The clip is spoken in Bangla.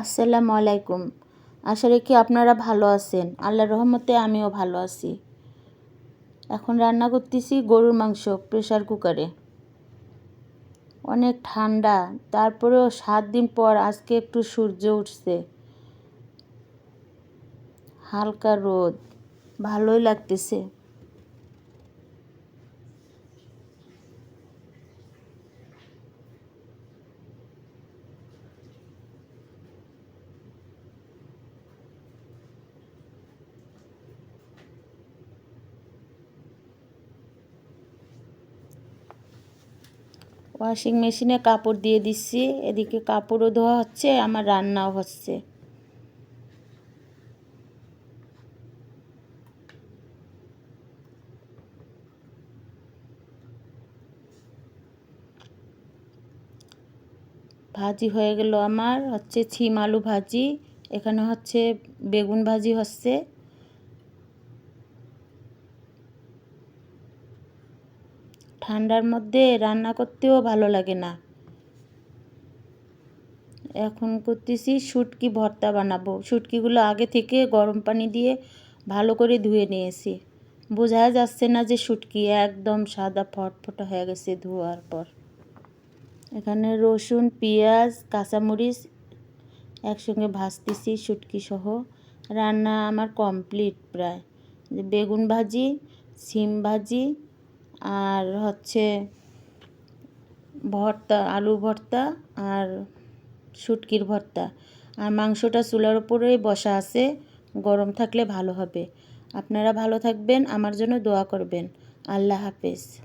আসসালামু আলাইকুম। আশা রাখি আপনারা ভালো আছেন। আল্লাহর রহমতে আমিও ভালো আছি। এখন রান্না করতেছি গরুর মাংস প্রেশার কুকারে। অনেক ঠান্ডা, তারপরেও সাত দিন পর আজকে একটু সূর্য উঠছে। হালকা রোদ, ভালোই লাগতেছে। ওয়াশিং মেশিনে কাপড় দিয়ে দিচ্ছি। এদিকে কাপড়ও ধোয়া হচ্ছে, আমার রান্নাও হচ্ছে। ভাজি হয়ে গেল আমার, হচ্ছে ছিম আলু ভাজি, এখানে হচ্ছে বেগুন ভাজি হচ্ছে। ঠান্ডার মধ্যে রান্না করতেও ভালো লাগে না। এখন করতেছি শুটকি ভর্তা বানাবো। শুটকিগুলো আগে থেকে গরম পানি দিয়ে ভালো করে ধুয়ে নিয়েছি। বোঝা যাচ্ছে না যে শুটকি একদম সাদা ফটফটা হয়ে গেছে ধোয়ার পর। এখানে রসুন, পেঁয়াজ, কাঁচামরিচ একসঙ্গে ভাজতেছি শুটকি সহ। রান্না আমার কমপ্লিট প্রায়। বেগুন ভাজি, সিম ভাজি আর হচ্ছে ভর্তা, আলু ভর্তা আর শুটকির ভর্তা। আর মাংসটা চুলার ওপরেই বসা আছে, গরম থাকলে ভালো হবে। আপনারা ভালো থাকবেন, আমার জন্য দোয়া করবেন। আল্লাহ হাফেজ।